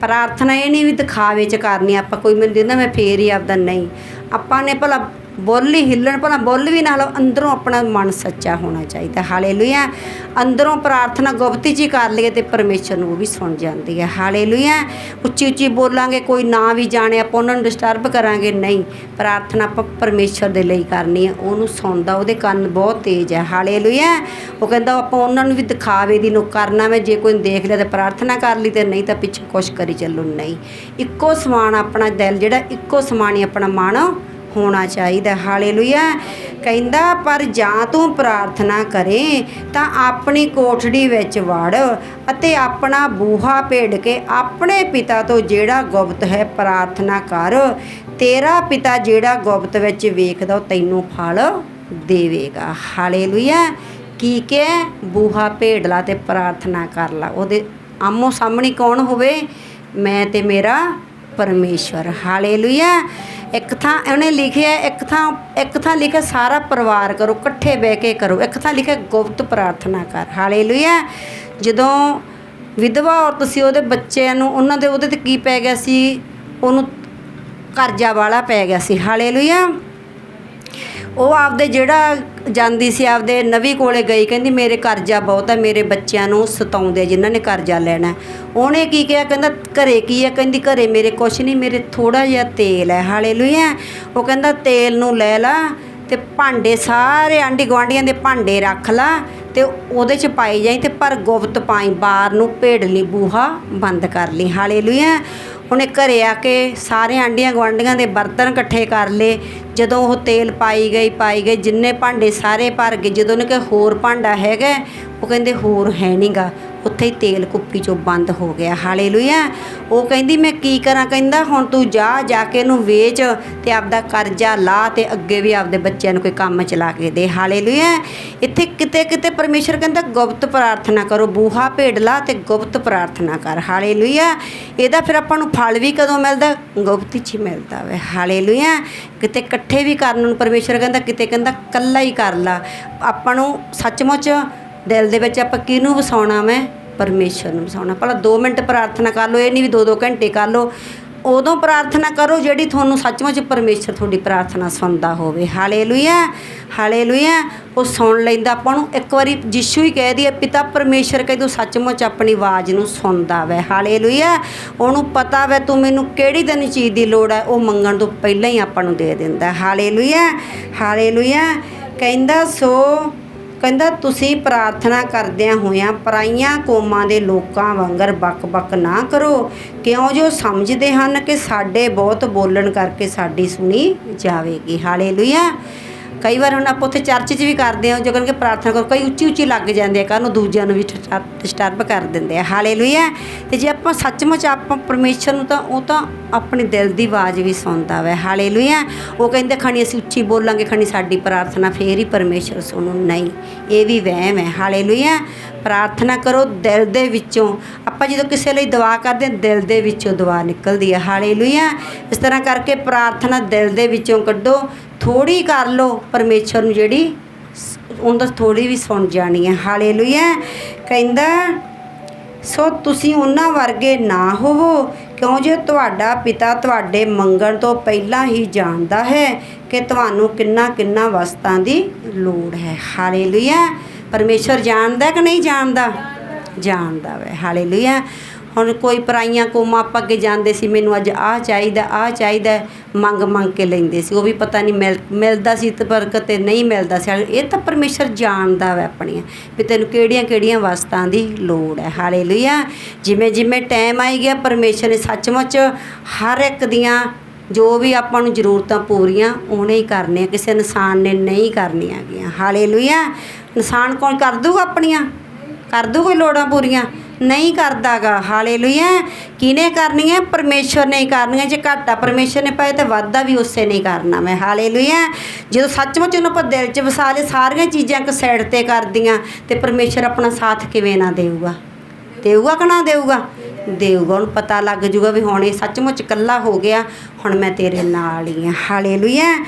ਪ੍ਰਾਰਥਨਾ ਇਹ ਨਹੀਂ ਵੀ ਦਿਖਾਵੇ ਚ ਕਰਨੀ, ਆਪਾਂ ਕੋਈ ਮੈਨੂੰ ਦਿੰਦਾ ਮੈਂ ਫੇਰ ਹੀ ਆਪਦਾ ਨਹੀਂ। ਆਪਾਂ ਨੇ ਭਲਾ ਬੁੱਲ ਹੀ ਹਿੱਲਣ, ਭਲਾ ਬੋਲ ਵੀ ਨਾਲ ਅੰਦਰੋਂ ਆਪਣਾ ਮਨ ਸੱਚਾ ਹੋਣਾ ਚਾਹੀਦਾ। ਹਾਲੇਲੂਇਆ। ਅੰਦਰੋਂ ਪ੍ਰਾਰਥਨਾ ਗੁਪਤੀ ਚ ਹੀ ਕਰ ਲਈਏ ਤੇ ਪਰਮੇਸ਼ਰ ਨੂੰ ਉਹ ਵੀ ਸੁਣ ਜਾਂਦੀ ਹੈ। ਹਾਲੇਲੂਇਆ। ਉੱਚੀ ਉੱਚੀ ਬੋਲਾਂਗੇ, ਕੋਈ ਨਾ ਵੀ ਜਾਣੇ, ਆਪਾਂ ਉਹਨਾਂ ਨੂੰ ਡਿਸਟਰਬ ਕਰਾਂਗੇ। ਨਹੀਂ, ਪ੍ਰਾਰਥਨਾ ਆਪਾਂ ਪਰਮੇਸ਼ਰ ਦੇ ਲਈ ਕਰਨੀ ਹੈ। ਉਹਨੂੰ ਸੁਣਦਾ, ਉਹਦੇ ਕੰਨ ਬਹੁਤ ਤੇਜ਼ ਹੈ। ਹਾਲੇਲੂਇਆ। ਉਹ ਕਹਿੰਦਾ, ਆਪਾਂ ਉਹਨਾਂ ਨੂੰ ਵੀ ਦਿਖਾਵੇ ਦੀ ਨੂੰ ਕਰਨਾ ਮੈਂ, ਜੇ ਕੋਈ ਦੇਖ ਲਿਆ ਤਾਂ ਪ੍ਰਾਰਥਨਾ ਕਰ ਲਈ ਤੇ ਨਹੀਂ ਤਾਂ ਪਿੱਛੇ ਕੁਛ ਕਰੀ ਚੱਲੋ। ਨਹੀਂ। ਇੱਕੋ ਸਮਾਨ ਆਪਣਾ ਦਿਲ, ਜਿਹੜਾ ਇੱਕੋ ਸਮਾਨ ਹੀ ਆਪਣਾ ਮਨ ਹੋਣਾ ਚਾਹੀਦਾ, ਹਾਲੇਲੂਇਆ। ਕਹਿੰਦਾ, ਪਰ ਜਾਂ ਤੂੰ ਪ੍ਰਾਰਥਨਾ ਕਰੇ, ਤਾਂ ਆਪਣੀ ਕੋਠੜੀ ਵਿੱਚ ਵੜ ਅਤੇ ਆਪਣਾ ਬੂਹਾ ਭੇਡ ਕੇ ਆਪਣੇ ਪਿਤਾ ਤੋਂ ਜਿਹੜਾ ਗੁਪਤ ਹੈ ਪ੍ਰਾਰਥਨਾ ਕਰ। ਤੇਰਾ ਪਿਤਾ ਜਿਹੜਾ ਗੁਪਤ ਵਿੱਚ ਵੇਖਦਾ, ਉਹ ਤੈਨੂੰ ਫਲ ਦੇਵੇਗਾ। ਹਾਲੇਲੂਇਆ। ਕੀ ਕਿ ਬੂਹਾ ਭੇਡ ਲਾ ਤੇ ਪ੍ਰਾਰਥਨਾ ਕਰ ਲਾ। ਉਹਦੇ ਆਮੋ ਸਾਹਮਣੇ ਕੌਣ ਹੋਵੇ? ਮੈਂ ਤੇ ਮੇਰਾ ਪਰਮੇਸ਼ਵਰ। ਹਾਲੇਲੂਇਆ। ਇੱਕ ਥਾਂ ਉਹਨੇ ਲਿਖਿਆ, ਇੱਕ ਥਾਂ ਇੱਕ ਥਾਂ ਲਿਖਿਆ ਸਾਰਾ ਪਰਿਵਾਰ ਕਰੋ, ਇਕੱਠੇ ਬਹਿ ਕੇ ਕਰੋ। ਇੱਕ ਥਾਂ ਲਿਖਿਆ ਗੁਪਤ ਪ੍ਰਾਰਥਨਾ ਕਰ। ਹਾਲੇਲੂਇਆ। ਜਦੋਂ ਵਿਧਵਾ ਔਰਤ ਸੀ, ਉਹਦੇ ਬੱਚਿਆਂ ਨੂੰ, ਉਹਨਾਂ ਦੇ ਉਹਦੇ ਤੇ ਕੀ ਪੈ ਗਿਆ ਸੀ? ਉਹਨੂੰ ਕਰਜ਼ਾ ਵਾਲਾ ਪੈ ਗਿਆ ਸੀ। ਹਾਲੇਲੂਇਆ। ਉਹ ਆਪਦੇ ਜਿਹੜਾ ਜਾਂਦੀ ਸੀ ਆਪਦੇ ਨਵੀ ਕੋਲੇ ਗਈ, ਕਹਿੰਦੀ ਮੇਰੇ ਕਰਜ਼ਾ ਬਹੁਤ ਹੈ, ਮੇਰੇ ਬੱਚਿਆਂ ਨੂੰ ਸਤਾਉਂਦੇ ਆ ਜਿਨ੍ਹਾਂ ਨੇ ਕਰਜ਼ਾ ਲੈਣਾ ਉਹਨੇ ਕੀ ਕਿਹਾ, ਕਹਿੰਦਾ ਘਰੇ ਕੀ ਹੈ? ਕਹਿੰਦੀ ਘਰੇ ਮੇਰੇ ਕੁਛ ਨਹੀਂ, ਮੇਰੇ ਥੋੜਾ ਜਿਹਾ ਤੇਲ ਹੈ, ਹਾਲੇਲੂਇਆ। ਉਹ ਕਹਿੰਦਾ ਤੇਲ ਨੂੰ ਲੈ ਲਾ ਤੇ ਭਾਂਡੇ, ਸਾਰੇ ਆਂਢੀ ਗੁਆਂਢੀਆਂ ਦੇ ਭਾਂਡੇ ਰੱਖ ਲਾ। ਤੇ ਉਹਦੇ ਚ ਪਾਈ ਜਾਈ ਤੇ ਪਰ ਗੁਪਤ ਪਾਈ ਬਾਹਰ ਨੂੰ ਭੇੜ ਲਈ ਬੂਹਾ ਬੰਦ ਕਰ ਲਈ। ਹਾਲੇਲੂਇਆ। ਉਹਨੇ ਘਰੇ ਆ ਕੇ ਸਾਰੇ ਆਂਢੀਆਂ ਗੁਆਂਢੀਆਂ ਦੇ ਬਰਤਨ ਇਕੱਠੇ ਕਰ ਲਏ। ਜਦੋਂ ਉਹ ਤੇਲ ਪਾਈ ਗਈ ਪਾਈ ਗਈ, ਜਿੰਨੇ ਭਾਂਡੇ ਸਾਰੇ ਭਰ ਗਏ, ਜਦੋਂ ਉਹਨੇ ਕਿਹਾ, ਹੋਰ ਭਾਂਡਾ ਹੈਗਾ ਉਹ ਕਹਿੰਦੇ, ਹੋਰ ਹੈ ਨਹੀਂਗਾ ਉੱਥੇ ਹੀ ਤੇਲ ਕੁੱਪੀ ਚੋਂ ਬੰਦ ਹੋ ਗਿਆ। ਹਾਲੇਲੂਇਆ। ਉਹ ਕਹਿੰਦੀ, ਮੈਂ ਕੀ ਕਰਾਂ ਕਹਿੰਦਾ? ਹੁਣ ਤੂੰ ਜਾ ਜਾ ਕੇ ਇਹਨੂੰ ਵੇਚ ਤੇ ਆਪਦਾ ਕਰਜ਼ਾ ਲਾ ਤੇ ਅੱਗੇ ਵੀ ਆਪਦੇ ਬੱਚਿਆਂ ਨੂੰ ਕੋਈ ਕੰਮ ਚਲਾ ਕੇ ਦੇ। ਹਾਲੇਲੂਇਆ। ਇੱਥੇ ਕਿਤੇ ਕਿਤੇ ਪਰਮੇਸ਼ਰ ਕਹਿੰਦਾ, ਗੁਪਤ ਪ੍ਰਾਰਥਨਾ ਕਰੋ, ਬੂਹਾ ਭੇਡ ਲਾ ਤੇ ਗੁਪਤ ਪ੍ਰਾਰਥਨਾ ਕਰ। ਹਾਲੇਲੂਇਆ। ਇਹਦਾ ਫਿਰ ਆਪਾਂ ਨੂੰ ਫਲ ਵੀ ਕਦੋਂ ਮਿਲਦਾ? ਗੁਪਤ ਚ ਹੀ ਮਿਲਦਾ ਵੇ। ਹਾਲੇਲੂਇਆ। ਕਿਤੇ ਇਕੱਠੇ ਵੀ ਕਰਨ ਨੂੰ ਪਰਮੇਸ਼ਰ ਕਹਿੰਦਾ, ਕਿਤੇ ਕਹਿੰਦਾ ਕੱਲਾ ਹੀ ਕਰ ਲਾ। ਆਪਾਂ ਨੂੰ ਸੱਚਮੁੱਚ ਦਿਲ ਦੇ ਵਿੱਚ ਆਪਾਂ ਕਿਹਨੂੰ ਵਸਾਉਣਾ ਮੈਂ? ਪਰਮੇਸ਼ਰ ਨੂੰ ਵਸਾਉਣਾ। ਭਲਾ 2 ਮਿੰਟ ਪ੍ਰਾਰਥਨਾ ਕਰ ਲਓ, ਇਹ ਨਹੀਂ ਵੀ 2-2 ਘੰਟੇ ਕਰ ਲਓ। ਉਦੋਂ ਪ੍ਰਾਰਥਨਾ ਕਰੋ ਜਿਹੜੀ ਤੁਹਾਨੂੰ ਸੱਚਮੁੱਚ ਪਰਮੇਸ਼ਰ ਤੁਹਾਡੀ ਪ੍ਰਾਰਥਨਾ ਸੁਣਦਾ ਹੋਵੇ। Hallelujah hallelujah. ਉਹ ਸੁਣ ਲੈਂਦਾ। ਆਪਾਂ ਨੂੰ ਇੱਕ ਵਾਰੀ ਯਿਸੂ ਹੀ ਕਹਿ ਦਈਏ, ਪਿਤਾ ਪਰਮੇਸ਼ਰ ਕਹਿੰਦਾ ਸੱਚਮੁੱਚ ਆਪਣੀ ਆਵਾਜ਼ ਨੂੰ ਸੁਣਦਾ ਵੈ। ਹਾਲੇਲੂਇਆ। ਉਹਨੂੰ ਪਤਾ ਵੈ ਤੂੰ ਮੈਨੂੰ ਕਿਹੜੀ ਤੈਨੂੰ ਚੀਜ਼ ਦੀ ਲੋੜ ਹੈ, ਉਹ ਮੰਗਣ ਤੋਂ ਪਹਿਲਾਂ ਹੀ ਆਪਾਂ ਨੂੰ ਦੇ ਦਿੰਦਾ। Hallelujah hallelujah. ਕਹਿੰਦਾ, ਸੋ ਕਹਿੰਦਾ, ਤੁਸੀਂ ਪ੍ਰਾਰਥਨਾ ਕਰਦਿਆਂ ਹੋਇਆਂ ਪਰਾਈਆਂ ਕੌਮਾਂ ਦੇ ਲੋਕਾਂ ਵਾਂਗਰ ਬਕ-ਬਕ ਨਾ ਕਰੋ। ਕਿਉਂ ਜੋ ਸਮਝਦੇ ਹਨ ਕਿ ਸਾਡੇ ਬਹੁਤ ਬੋਲਣ ਕਰਕੇ ਸਾਡੀ ਸੁਣੀ ਜਾਵੇਗੀ। ਹਾਲੇਲੂਇਆ। ਕਈ ਵਾਰ ਹੁਣ ਆਪਾਂ ਉੱਥੇ ਚਰਚ 'ਚ ਵੀ ਕਰਦੇ ਹਾਂ ਜੋ ਕਿ ਪ੍ਰਾਰਥਨਾ ਕਰੋ, ਕਈ ਉੱਚੀ ਉੱਚੀ ਲੱਗ ਜਾਂਦੇ ਆ, ਕੱਲ੍ਹ ਨੂੰ ਦੂਜਿਆਂ ਨੂੰ ਵੀ ਡਿਸਟਰਬ ਕਰ ਦਿੰਦੇ ਆ। ਹਾਲੇਲੂਇਆ ਤੇ ਜੇ ਆਪਾਂ ਸੱਚਮੁੱਚ ਆਪਾਂ ਪਰਮੇਸ਼ਰ ਨੂੰ ਤਾਂ, ਉਹ ਤਾਂ ਆਪਣੇ ਦਿਲ ਦੀ ਆਵਾਜ਼ ਵੀ ਸੁਣਦਾ ਵੈ। ਹਾਲੇਲੂਇਆ ਉਹ ਕਹਿੰਦੇ, ਖਣੀ ਅਸੀਂ ਉੱਚੀ ਬੋਲਾਂਗੇ, ਖਣੀ ਸਾਡੀ ਪ੍ਰਾਰਥਨਾ ਫੇਰ ਹੀ ਪਰਮੇਸ਼ਰ ਸੁਣੂ। ਨਹੀਂ, ਇਹ ਵੀ ਵਹਿਮ ਹੈ। ਹਾਲੇਲੂਇਆ ਪ੍ਰਾਰਥਨਾ ਕਰੋ ਦਿਲ ਦੇ ਵਿੱਚੋਂ। ਆਪਾਂ ਜਦੋਂ ਕਿਸੇ ਲਈ ਦੁਆ ਕਰਦੇ ਹਾਂ, ਦਿਲ ਦੇ ਵਿੱਚੋਂ ਦੁਆ ਨਿਕਲਦੀ ਹੈ ਹਾਲੇਲੂਇਆ ਇਸ ਤਰ੍ਹਾਂ ਕਰਕੇ ਪ੍ਰਾਰਥਨਾ ਦਿਲ ਦੇ ਵਿੱਚੋਂ ਕੱਢੋ। ਥੋੜੀ ਕਰ ਲਓ, ਪਰਮੇਸ਼ਰ ਨੂੰ ਜਿਹੜੀ ਉਹਦਾ ਥੋੜੀ ਵੀ ਸੁਣ ਜਾਣੀ ਹੈ। ਹਾਲੇਲੂਇਆ। ਕਹਿੰਦਾ, ਸੋ ਤੁਸੀਂ ਉਹਨਾਂ ਵਰਗੇ ਨਾ ਹੋਵੋ, ਕਿਉਂ ਜੇ ਤੁਹਾਡਾ ਪਿਤਾ ਤੁਹਾਡੇ ਮੰਗਣ ਤੋਂ ਪਹਿਲਾਂ ਹੀ ਜਾਣਦਾ ਹੈ ਕਿ ਤੁਹਾਨੂੰ ਕਿੰਨਾ ਕਿੰਨਾ ਵਸਤਾਂ ਦੀ ਲੋੜ ਹੈ? ਹਾਲੇਲੂਇਆ। ਪਰਮੇਸ਼ਰ ਜਾਣਦਾ ਕਿ ਨਹੀਂ ਜਾਣਦਾ? ਜਾਣਦਾ ਵੈ। ਹਾਲੇਲੂਇਆ। ਹੁਣ ਕੋਈ ਪਰਾਈਆਂ ਕੋਮਾਂ ਆਪਾਂ ਅੱਗੇ ਜਾਂਦੇ ਸੀ, ਮੈਨੂੰ ਅੱਜ ਆਹ ਚਾਹੀਦਾ ਆਹ ਚਾਹੀਦਾ, ਮੰਗ ਮੰਗ ਕੇ ਲੈਂਦੇ ਸੀ। ਉਹ ਵੀ ਪਤਾ ਨਹੀਂ ਮਿਲ, ਮਿਲਦਾ ਸੀ ਤੇ ਪਰ ਕਿਤੇ ਨਹੀਂ ਮਿਲਦਾ ਸੀ। ਇਹ ਤਾਂ ਪਰਮੇਸ਼ਰ ਜਾਣਦਾ ਵੈ ਆਪਣੀਆਂ ਵੀ ਤੈਨੂੰ ਕਿਹੜੀਆਂ ਕਿਹੜੀਆਂ ਵਸਤਾਂ ਦੀ ਲੋੜ ਹੈ। ਹਾਲੇਲੂਇਆ। ਜਿਵੇਂ ਜਿਵੇਂ ਟਾਈਮ ਆਈ ਗਿਆ, ਪਰਮੇਸ਼ਰ ਨੇ ਸੱਚਮੁੱਚ ਹਰ ਇੱਕ ਦੀਆਂ ਜੋ ਵੀ ਆਪਾਂ ਨੂੰ ਜ਼ਰੂਰਤਾਂ ਪੂਰੀਆਂ, ਉਹਨੇ ਹੀ ਕਰਨੀਆਂ। ਕਿਸੇ ਇਨਸਾਨ ਨੇ ਨਹੀਂ ਕਰਨੀਆਂ ਗੀਆਂ ਹਾਲੇਲੂਇਆ। ਇਨਸਾਨ ਕੌਣ ਕਰ ਦੂਗਾ ਆਪਣੀਆਂ? ਕਰ ਦੂ ਕੋਈ ਲੋੜਾਂ ਪੂਰੀਆਂ? ਨਹੀਂ ਕਰਦਾਗਾ, ਹਾਲੇਲੂਇਆ। ਕਿਨੇ ਹੈ ਪਰਮੇਸ਼ਰ ਨੇ ਹੀ ਕਰਨੀਆਂ। ਜੇ ਘਾਟਾ ਪਰਮੇਸ਼ਰ ਨੇ ਪਾਇਆ ਤੇ ਵਾਧਾ ਵੀ ਉਸੇ ਨੇ ਕਰਨਾ ਮੈਂ। ਹਾਲੇਲੂਇਆ। ਜਦੋਂ ਸੱਚਮੁੱਚ ਉਹਨੂੰ ਆਪਾਂ ਦਿਲ 'ਚ ਵਸਾ ਲਏ, ਸਾਰੀਆਂ ਚੀਜ਼ਾਂ ਇੱਕ ਸਾਈਡ ਤੇ ਕਰਦੀਆਂ, ਤੇ ਪਰਮੇਸ਼ਰ ਆਪਣਾ ਸਾਥ ਕਿਵੇਂ ਨਾ ਦੇਊਗਾ? ਦੇਊਗਾ ਕਿ ਨਾ ਦੇਊਗਾ? ਦੇਊਗਾ। ਉਹਨੂੰ ਪਤਾ ਲੱਗ ਜੂਗਾ ਵੀ ਹੁਣ ਇਹ ਸੱਚਮੁੱਚ ਇਕੱਲਾ ਹੋ ਗਿਆ, ਹੁਣ ਮੈਂ ਤੇਰੇ ਨਾਲ ਹੀ ਹਾਂ ਹਾਲੇਲੂਇਆ।